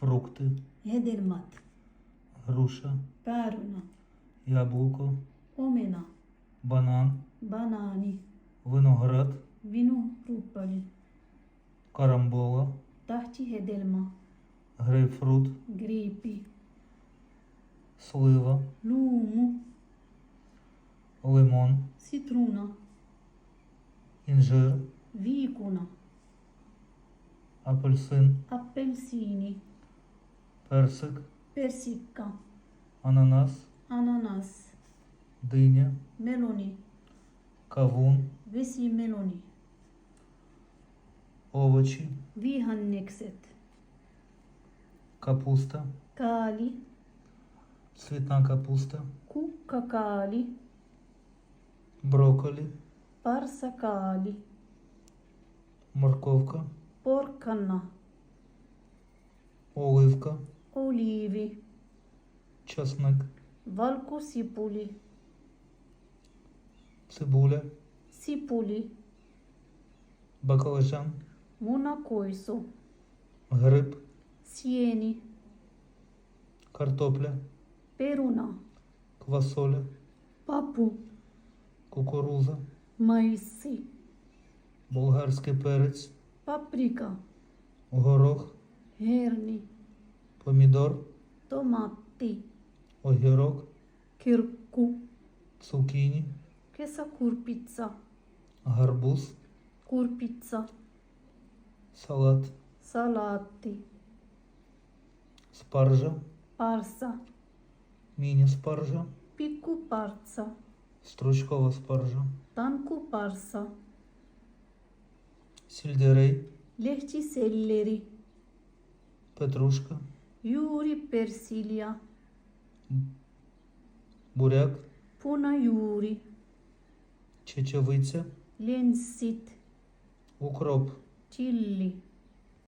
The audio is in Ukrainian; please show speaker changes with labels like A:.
A: фрукти,
B: hedelmad,
A: груша,
B: pääruna,
A: яблуко,
B: omena,
A: банан,
B: banaani,
A: виноград,
B: vinuhruupali,
A: карамбола,
B: tahtihedelma,
A: грейпфрут,
B: griipi,
A: слива,
B: luumu,
A: лимон,
B: sitruuna,
A: інжир,
B: viiguna,
A: апельсин,
B: apelsiini,
A: персик,
B: persika,
A: ананас,
B: ananas,
A: диня,
B: meloni,
A: кавун,
B: vesimeloni,
A: овочі,
B: vihannekesed,
A: капуста,
B: kaali,
A: цвітна капуста,
B: kukkakaali,
A: брокколі,
B: parsakaali,
A: морковка,
B: porkanna,
A: оливка,
B: oliivi,
A: часник,
B: valgusipuli,
A: цибуля,
B: sipuli,
A: баклажан,
B: munakoisu,
A: гриб,
B: sieni,
A: картопля,
B: peruna,
A: квасоля,
B: papu,
A: кукуруза,
B: maissi,
A: болгарський перець,
B: paprika,
A: горох,
B: herni,
A: помідор,
B: tomaatti,
A: огірок,
B: kirkku,
A: цукіні,
B: kesakurpitsa,
A: гарбуз,
B: kurpitsa,
A: салат,
B: salaati,
A: спаржа,
B: parsa,
A: міні-спаржа,
B: pikkupartsa,
A: стручкова спаржа,
B: tankuparsa,
A: сільдерей,
B: lehtiselleri,
A: петрушка,
B: juuripersilja,
A: буряк,
B: punajuuri,
A: чечевиця,
B: lenssit,
A: укроп,
B: chilli,